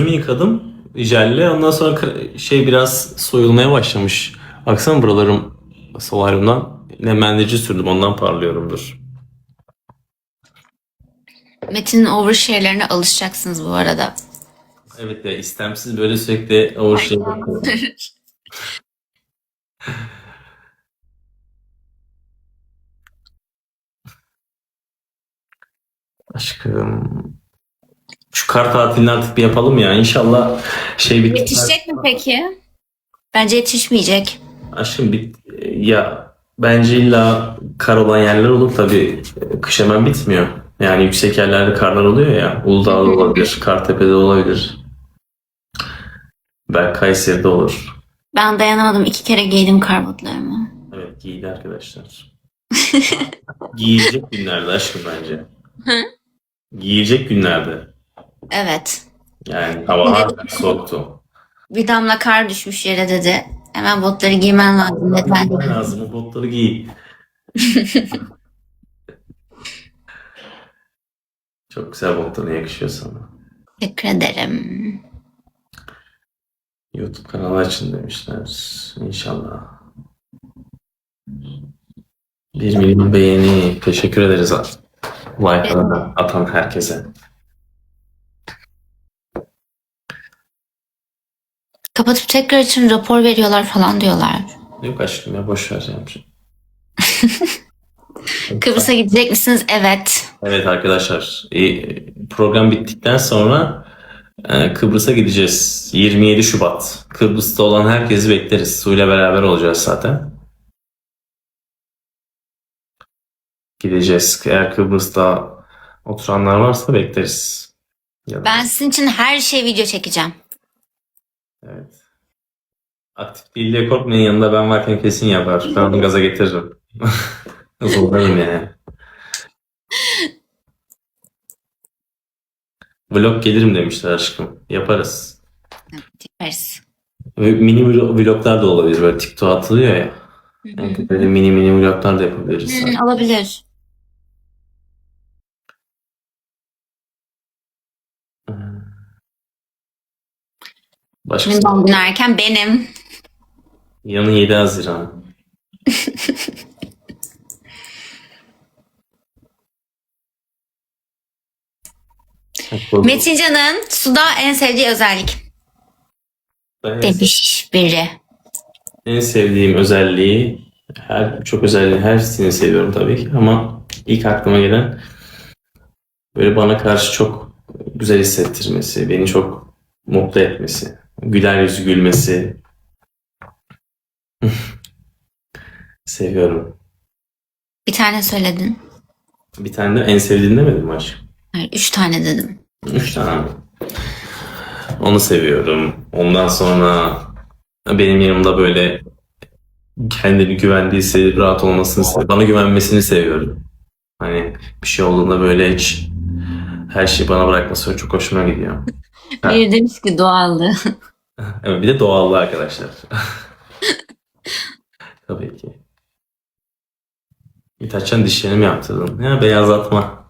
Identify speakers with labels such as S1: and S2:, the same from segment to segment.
S1: yüzümü yıkadım jelle. Ondan sonra şey biraz soyulmaya başlamış. Baksana buralarım solaryumdan. Nemlendirici sürdüm ondan parlıyorumdur.
S2: Metin'in overshare'lerine alışacaksınız bu arada.
S1: Evet ya istemsiz böyle sürekli overshare yapıyorum. Aşkım. Şu kar tatilini artık bir yapalım ya. İnşallah şey bir
S2: Yetişecek mi peki? Bence yetişmeyecek.
S1: Aşkım bit ya bence illa kar olan yerler olur tabii. Kış hemen bitmiyor. Yani yüksek yerlerde karlar oluyor ya. Uludağ'da olabilir, Kartepe'de olabilir. Belki Kayseri'de olur.
S2: Ben dayanamadım. iki kere giydim kar botlarımı.
S1: Evet giydi arkadaşlar. Giyilecek günlerde aşkım bence.
S2: Hı?
S1: Giyilecek günlerde.
S2: Evet.
S1: Yani hava harbiden soğuktu.
S2: Bir damla kar düşmüş yere dedi. Hemen botları giymen lazım. Ben
S1: Giymen lazım o botları giy. Çok güzel botların yakışıyor sana.
S2: teşekkür ederim.
S1: YouTube kanalı açın demişler. İnşallah. Bir milyon beğeni. Teşekkür ederiz. Like'larını atan herkese.
S2: Kapatıp tekrar için rapor veriyorlar falan diyorlar.
S1: Yok aşkım ya boş ver ya.
S2: Kıbrıs'a gidecek misiniz? Evet.
S1: Evet arkadaşlar. e, Program bittikten sonra e, Kıbrıs'a gideceğiz. 27 Şubat. Kıbrıs'ta olan herkesi bekleriz. Su'yla beraber olacağız zaten. Gideceğiz. Eğer Kıbrıs'ta oturanlar varsa bekleriz. Ya da-
S2: Ben sizin için her şey video çekeceğim.
S1: Evet. Aktif değil diye korkmayın yanında ben varken kesin yapar. Ben onu gaza getiririm. Zorlarım yani. Vlog gelirim demişler aşkım. Yaparız.
S2: Yaparız.
S1: Mini vlog- vloglar da olabilir. Böyle TikTok'a atılıyor ya. Yani böyle mini mini vloglar da yapabiliriz.
S2: Hı, olabilir.
S1: Başka
S2: Kimin doğum günü erken? Benim.
S1: yanı 7 Haziran.
S2: Metin Can'ın suda en sevdiği özellik
S1: Ben
S2: demiş biri.
S1: En sevdiğim özelliği her çok özelliği hepsini seviyorum tabii ki ama ilk aklıma gelen böyle bana karşı çok güzel hissettirmesi, beni çok mutlu etmesi, güler yüzü gülmesi. Seviyorum.
S2: Bir tane söyledin.
S1: Bir tane de en sevdiğin demedim mi aşkım?
S2: Hayır, üç tane dedim.
S1: Üç tane. Onu seviyorum. Ondan sonra benim yanımda böyle kendini güvende hissedip rahat olmasını, bana güvenmesini seviyorum. Hani bir şey olduğunda böyle hiç her şeyi bana bırakması çok hoşuma gidiyor.
S2: Biri demiş ki doğallığı.
S1: Evet bir de doğallığı arkadaşlar. Tabii ki. İtaçcan dişlerini mi yaptırdın? Ya beyazlatma.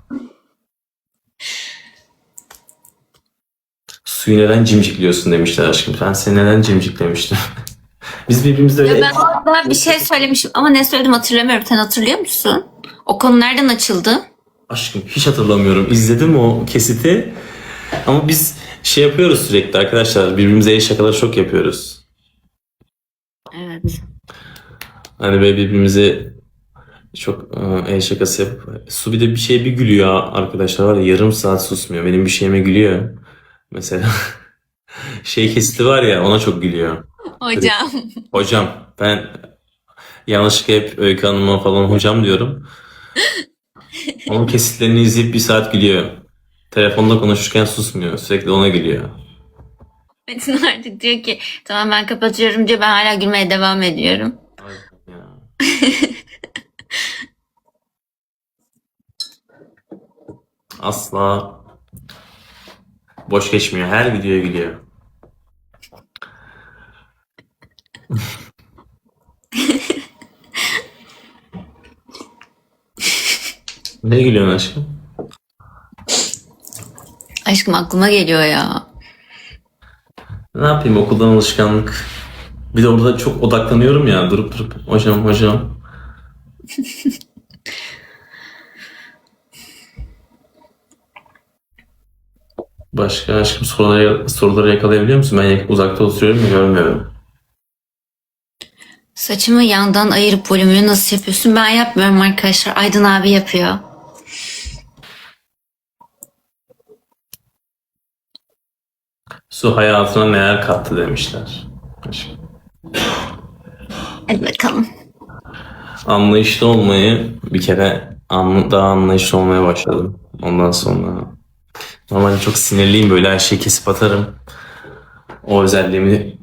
S1: Suyu neden cimcikliyorsun demişler aşkım. Ben seni neden cimciklemiştim? Biz birbirimizle öyle...
S2: Ya ben orada bir şey söylemişim ama ne söyledim hatırlamıyorum. Sen hatırlıyor musun? O konu nereden açıldı?
S1: Aşkım hiç hatırlamıyorum. İzledim o kesiti. Ama biz şey yapıyoruz sürekli arkadaşlar. Birbirimize el şakaları çok yapıyoruz.
S2: Evet.
S1: Hani böyle birbirimize çok e, el şakası yap. Su bir de bir şeye bir gülüyor arkadaşlar var ya yarım saat susmuyor. Benim bir şeyime gülüyor. Mesela şey kesiti var ya ona çok gülüyor.
S2: Hocam.
S1: Hocam ben yanlışlıkla hep Öykü Hanım'a falan hocam diyorum. Onun kesitlerini izleyip bir saat gülüyor. Telefonda konuşurken susmuyor. Sürekli ona gülüyor.
S2: Metin artık diyor ki tamam ben kapatıyorum diyor. Ben hala gülmeye devam ediyorum.
S1: Ya. Asla boş geçmiyor. Her videoya gülüyor. ne gülüyorsun aşkım?
S2: Aşkım aklıma geliyor ya.
S1: Ne yapayım okuldan alışkanlık. Bir de orada çok odaklanıyorum ya durup durup. Hocam hocam. Başka aşkım soruları, soruları yakalayabiliyor musun? Ben uzakta oturuyorum ya görmüyorum.
S2: Saçımı yandan ayırıp volümünü nasıl yapıyorsun? Ben yapmıyorum arkadaşlar. Aydın abi yapıyor.
S1: Su hayatına neler kattı demişler. Aşkım.
S2: Hadi bakalım.
S1: Anlayışlı olmayı bir kere daha anlayışlı olmaya başladım. Ondan sonra normalde çok sinirliyim böyle her şeyi kesip atarım. O özelliğimi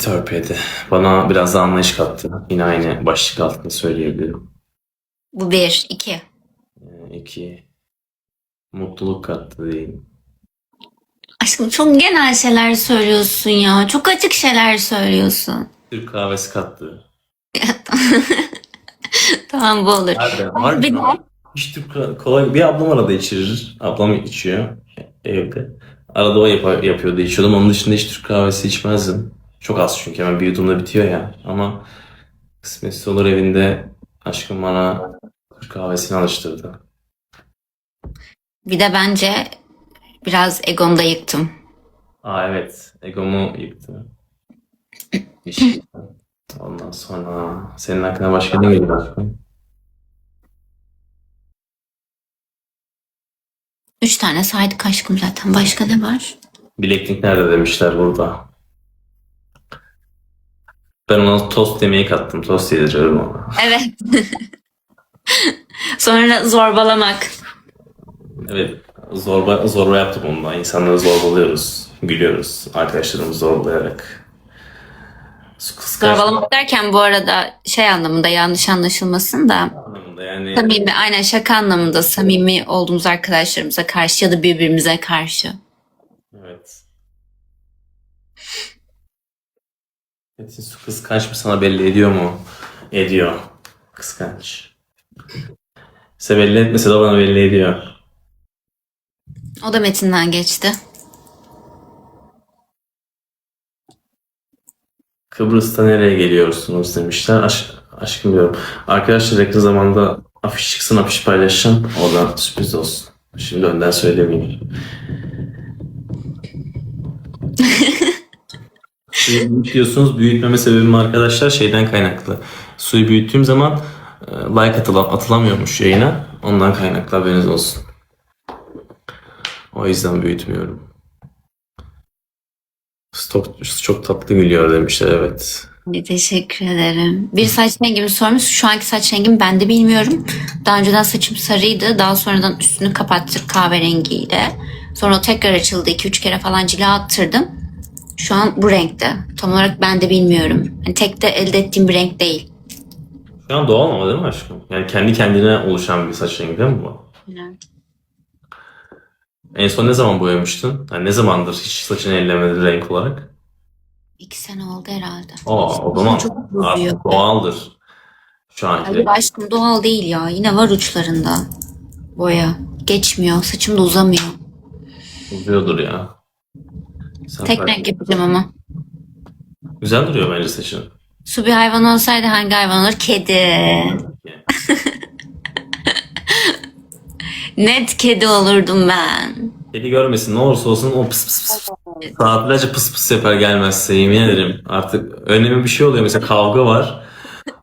S1: törpüledi. Bana biraz daha anlayış kattı. Yine aynı başlık altında söyleyebilirim.
S2: Bu bir. iki.
S1: Ee, İki, mutluluk kattı diyeyim.
S2: Aşkım çok genel şeyler söylüyorsun ya. Çok açık şeyler söylüyorsun.
S1: Türk kahvesi kattı.
S2: tamam bu olur.
S1: Nerede?
S2: Bir
S1: Hiç Türk kah- kolay. Bir ablam arada içirir. Ablam içiyor evde. Arada o yap- yapıyordu içiyordum. Onun dışında hiç Türk kahvesi içmezdim. Çok az çünkü hemen bir yudumda bitiyor ya. Ama kısmetse olur evinde aşkım bana Türk kahvesini alıştırdı.
S2: Bir de bence biraz egomda yıktım.
S1: Aa evet. Egomu yıktı. İşte. Ondan sonra senin hakkında başka ne geliyor aşkım?
S2: Üç tane saydık aşkım zaten. Başka ne var?
S1: Bileklik nerede demişler burada. Ben ona tost yemeği kattım. Tost yediriyorum ona.
S2: Evet. Sonra zorbalamak.
S1: Evet. Zorba, zorba yaptım onunla. İnsanları zorbalıyoruz. Gülüyoruz. Arkadaşlarımızı zorbalayarak.
S2: Zorbalamak derken bu arada şey anlamında yanlış anlaşılmasın da
S1: anlamında yani.
S2: samimi aynen şaka anlamında samimi olduğumuz arkadaşlarımıza karşı ya da birbirimize karşı.
S1: Evet. Metin su kıskanç mı sana belli ediyor mu? Ediyor. Kıskanç. Size belli etmese de bana belli ediyor.
S2: O da metinden geçti.
S1: Kıbrıs'ta nereye geliyorsunuz demişler. Aş aşkım diyorum. Arkadaşlar yakın zamanda afiş çıksın afiş paylaşacağım. O da sürpriz olsun. Şimdi önden söylemeyeyim. Suyu büyütüyorsunuz. Büyütmeme sebebim arkadaşlar şeyden kaynaklı. Suyu büyüttüğüm zaman e, like atıla- atılamıyormuş yayına. Ondan kaynaklı haberiniz olsun. O yüzden büyütmüyorum. Stok çok tatlı gülüyor demişler evet.
S2: Ne teşekkür ederim. Bir saç rengimi sormuş. Şu anki saç rengimi ben de bilmiyorum. Daha önceden saçım sarıydı. Daha sonradan üstünü kapattık kahverengiyle. Sonra tekrar açıldı. 2-3 kere falan cila attırdım. Şu an bu renkte. Tam olarak ben de bilmiyorum. Hani tek de elde ettiğim bir renk değil.
S1: Şu an doğal ama değil mi aşkım? Yani kendi kendine oluşan bir saç rengi değil mi bu? En son ne zaman boyamıştın? Yani ne zamandır hiç saçını ellemedin renk olarak?
S2: İki sene oldu herhalde.
S1: Aa, o zaman
S2: Çok bozuyor.
S1: artık doğaldır. Şu anki.
S2: Ay, aşkım doğal değil ya. Yine var uçlarında. Boya. Geçmiyor. Saçım da uzamıyor.
S1: Uzuyordur ya. Sen
S2: Tek
S1: fark-
S2: renk yapacağım ama.
S1: Güzel duruyor bence saçın.
S2: Su bir hayvan olsaydı hangi hayvan olur? Kedi. Net kedi olurdum ben.
S1: Kedi görmesin ne olursa olsun o pıs pıs pıs. Saatlerce pıs pıs yapar gelmezse yemin ederim. Artık önemli bir şey oluyor. Mesela kavga var.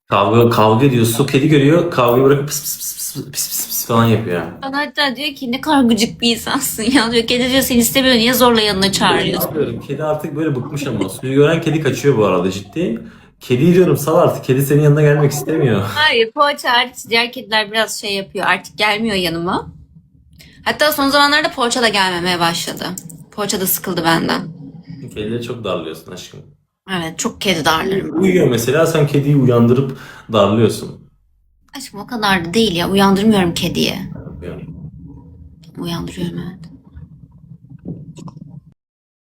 S1: Kavga kavga ediyor. Su kedi görüyor. Kavgayı bırakıp pıs pıs pıs pıs pıs pıs pıs falan yapıyor.
S2: Bana hatta diyor ki ne kadar gıcık bir insansın ya diyor. Kedi diyor seni istemiyor niye zorla yanına çağırıyorsun?
S1: Kedi artık böyle bıkmış ama. Suyu gören kedi kaçıyor bu arada ciddi. Kedi diyorum sal artık. Kedi senin yanına gelmek istemiyor.
S2: Hayır poğaça hariç diğer kediler biraz şey yapıyor artık gelmiyor yanıma. Hatta son zamanlarda poğaça da gelmemeye başladı. Poğaça da sıkıldı benden.
S1: Kedileri çok darlıyorsun aşkım.
S2: Evet çok kedi darlarım.
S1: Uyuyor mesela sen kediyi uyandırıp darlıyorsun.
S2: Aşkım o kadar da değil ya uyandırmıyorum kediye.
S1: Yani
S2: Uyandırıyorum evet.